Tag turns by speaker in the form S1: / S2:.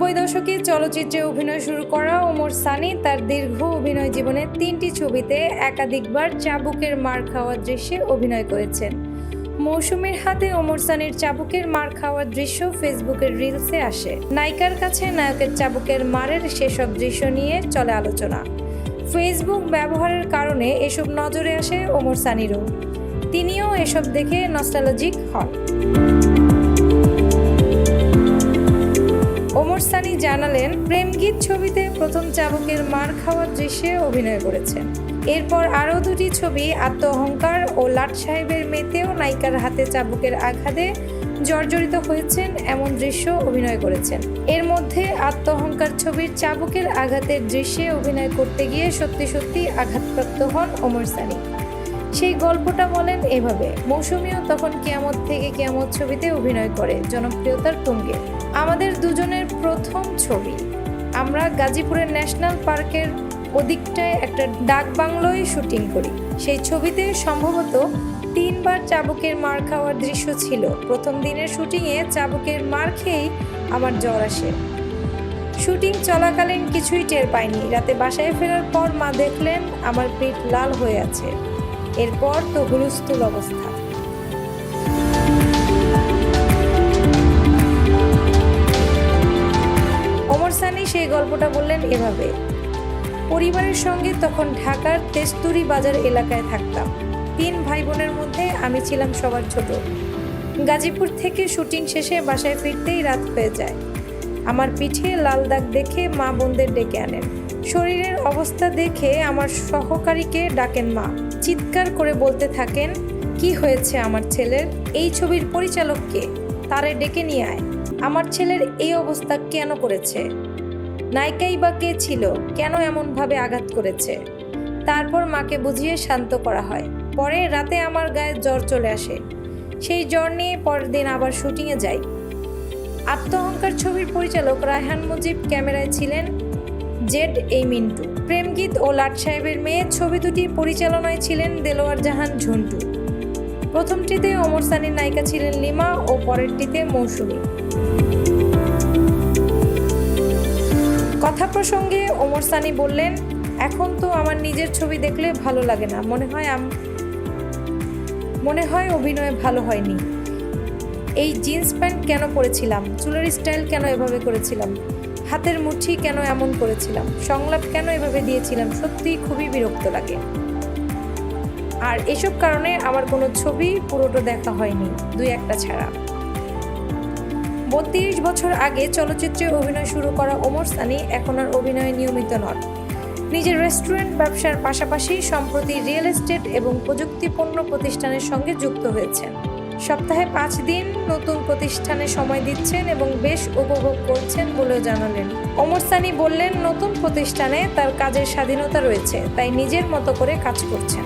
S1: নব্বই দশকে চলচ্চিত্রে অভিনয় শুরু করা ওমর সানি তার দীর্ঘ অভিনয় জীবনে তিনটি ছবিতে একাধিকবার চাবুকের মার খাওয়ার দৃশ্যে অভিনয় করেছেন। মৌসুমীর হাতে ওমর সানির চাবুকের মার খাওয়ার দৃশ্য ফেসবুকের রিলসে আসে। নায়িকার কাছে নায়কের চাবুকের মারের সেসব দৃশ্য নিয়ে চলে আলোচনা। ফেসবুক ব্যবহারের কারণে এসব নজরে আসে ওমর সানিরও। তিনিও এসব দেখে নস্টালজিক হন। জানালেন, প্রেমগীত ছবিতে প্রথম চাবুকের মার খাওয়ার দৃশ্যে অভিনয় করেছেন। এরপর আরও দুটি ছবি আত্মঅহংকার ও লাট সাহেবের মেতেও নায়িকার হাতে চাবুকের আঘাতে জর্জরিত হয়েছেন এমন দৃশ্য অভিনয় করেছেন। এর মধ্যে আত্মঅহংকার ছবির চাবুকের আঘাতের দৃশ্যে অভিনয় করতে গিয়ে সত্যি সত্যি আঘাতপ্রাপ্ত হন ওমর সানি। সেই গল্পটা বলেন এভাবে, মৌসুমীও তখন কেয়ামত থেকে কেয়ামত ছবিতে অভিনয় করে, জনপ্রিয়তার তুঙ্গে আমাদের দুজনের প্রথম ছবি। আমরা গাজীপুরের ন্যাশনাল পার্কের ওদিকটায় একটা ডাক বাংলোয় শুটিং করি। সেই ছবিতে সম্ভবত তিনবার চাবুকের মার খাওয়ার দৃশ্য ছিল। প্রথম দিনের শুটিংয়ে চাবুকের মার খেয়েই আমার জ্বর আসে। শুটিং চলাকালীন কিছুই টের পাইনি। রাতে বাসায় ফেরার পর মা দেখলেন আমার পেট লাল হয়ে আছে। এরপর তো হুলস্থুল অবস্থা। গল্পটা বললেন এভাবে। পরিবারের সঙ্গে তখন ঢাকার তেস্তুরি বাজার এলাকায় থাকতাম। তিন ভাই বোনের মধ্যে আমি ছিলাম সবার ছোট। গাজীপুর থেকে শুটিং শেষে বাসায় ফিরতেই রাত হয়ে যায়। আমার পিঠে লাল দাগ দেখে মা বোনদের ডেকে আনেন। শরীরের অবস্থা দেখে আমার সহকারীকে ডাকেন মা। চিৎকার করে বলতে থাকেন, কি হয়েছে আমার ছেলের? এই ছবির পরিচালককে তারে ডেকে নিয়ে আয়। আমার ছেলের এই অবস্থা কেন করেছে? নায়িকাই বা কে ছিল? কেন এমনভাবে আঘাত করেছে? তারপর মাকে বুঝিয়ে শান্ত করা হয়। পরে রাতে আমার গায়ে জ্বর চলে আসে। সেই জ্বর নিয়ে পরের দিন আবার শুটিংয়ে যাই। আত্মহংকার ছবির পরিচালক রায়হান মুজিব ক্যামেরায় ছিলেন জেড এই মিন্টু। প্রেমগীত ও লাট সাহেবের মেয়ে ছবি দুটি পরিচালনায় ছিলেন দেলোয়ার জাহান ঝন্টু। প্রথমটিতে ওমর সানির নায়িকা ছিলেন লিমা ও পরেরটিতে মৌসুমী। কথা প্রসঙ্গে ওমর সানি বললেন, এখন তো আমার নিজের ছবি দেখলে ভালো লাগে না। মনে হয় আম, মনে হয় অভিনয় ভালো হয়নি। এই জিন্স প্যান্ট কেন পরেছিলাম? চুলের স্টাইল কেন এভাবে করেছিলাম? হাতের মুঠি কেন এমন করেছিলাম? সংলাপ কেন এভাবে দিয়েছিলাম? সত্যিই খুবই বিরক্ত লাগে। আর এসব কারণে আমার কোনো ছবি পুরোটা দেখা হয়নি, দুই একটা ছাড়া। বত্রিশ বছর আগে চলচ্চিত্রে অভিনয় শুরু করা ওমর সানি এখন আর অভিনয়ে নিয়মিত নন। নিজের রেস্টুরেন্ট ব্যবসার পাশাপাশি সম্প্রতি রিয়েল এস্টেট এবং প্রযুক্তিপণ্য প্রতিষ্ঠানের সঙ্গে যুক্ত হয়েছেন। সপ্তাহে পাঁচ দিন নতুন প্রতিষ্ঠানে সময় দিচ্ছেন এবং বেশ উপভোগ করছেন বলেও জানালেন। ওমর সানি বললেন, নতুন প্রতিষ্ঠানে তার কাজের স্বাধীনতা রয়েছে, তাই নিজের মতো করে কাজ করছেন।